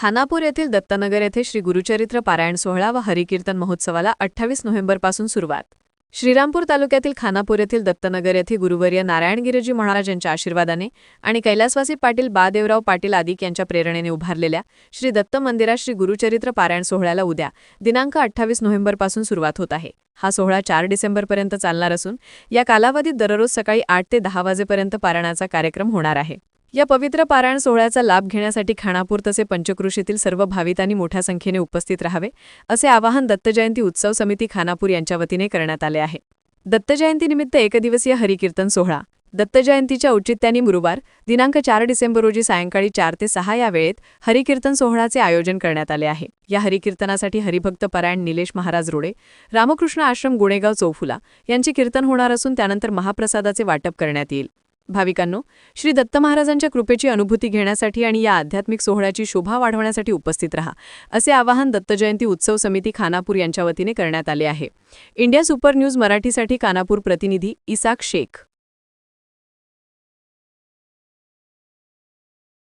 खानापूर येथील दत्तनगर येथे श्री गुरुचरित्र पारायण सोहळा व हरिकीर्तन महोत्सवाला अठ्ठावीस नोव्हेंबरपासून सुरुवात. श्रीरामपूर तालुक्यातील खानापूर येथील दत्तनगर येथे गुरुवर्य नारायणगिरीजी महाराज यांच्या आशीर्वादाने आणि कैलासवासी पाटील बादेवराव पाटील आदिक यांच्या प्रेरणेने उभारलेल्या श्री दत्त मंदिरात श्री गुरुचरित्र पारायण सोहळ्याला उद्या दिनांक अठ्ठावीस नोव्हेंबरपासून सुरुवात होत आहे. हा सोहळा चार डिसेंबरपर्यंत चालणार असून या कालावधीत दररोज सकाळी आठ ते दहा वाजेपर्यंत पारायणाचा कार्यक्रम होणार आहे. या पवित्र पारायण सोहळ्याचा लाभ घेण्यासाठी खानापूर तसे पंचकृषीतील सर्व भावितांनी मोठ्या संख्येने उपस्थित राहावे असे आवाहन दत्तजयंती उत्सव समिती खानापूर यांच्या वतीने करण्यात आले आहे. दत्तजयंतीनिमित्त एकदिवसीय हरिकीर्तन सोहळा. दत्तजयंतीच्या औचित्याने गुरुवार दिनांक चार डिसेंबर रोजी सायंकाळी चार ते सहा या वेळेत हरिकीर्तन सोहळाचे आयोजन करण्यात आले आहे. या हरिकीर्तनासाठी हरिभक्त परायण निलेश महाराज रोडे रामकृष्ण आश्रम गुणेगाव चौफुला यांचे कीर्तन होणार असून त्यानंतर महाप्रसादाचे वाटप करण्यात येईल. भाविकांनो श्री दत्त महाराजांच्या कृपेची अनुभूती घेण्यासाठी आणि या आध्यात्मिक सोहळ्याची शोभा वाढवण्यासाठी उपस्थित रहा असे आवाहन दत्तजयंती उत्सव समिती खानापूर यांच्या वतीने करण्यात आले आहे. इंडिया सुपर न्यूज मराठीसाठी कानापूर प्रतिनिधी इसाक शेख.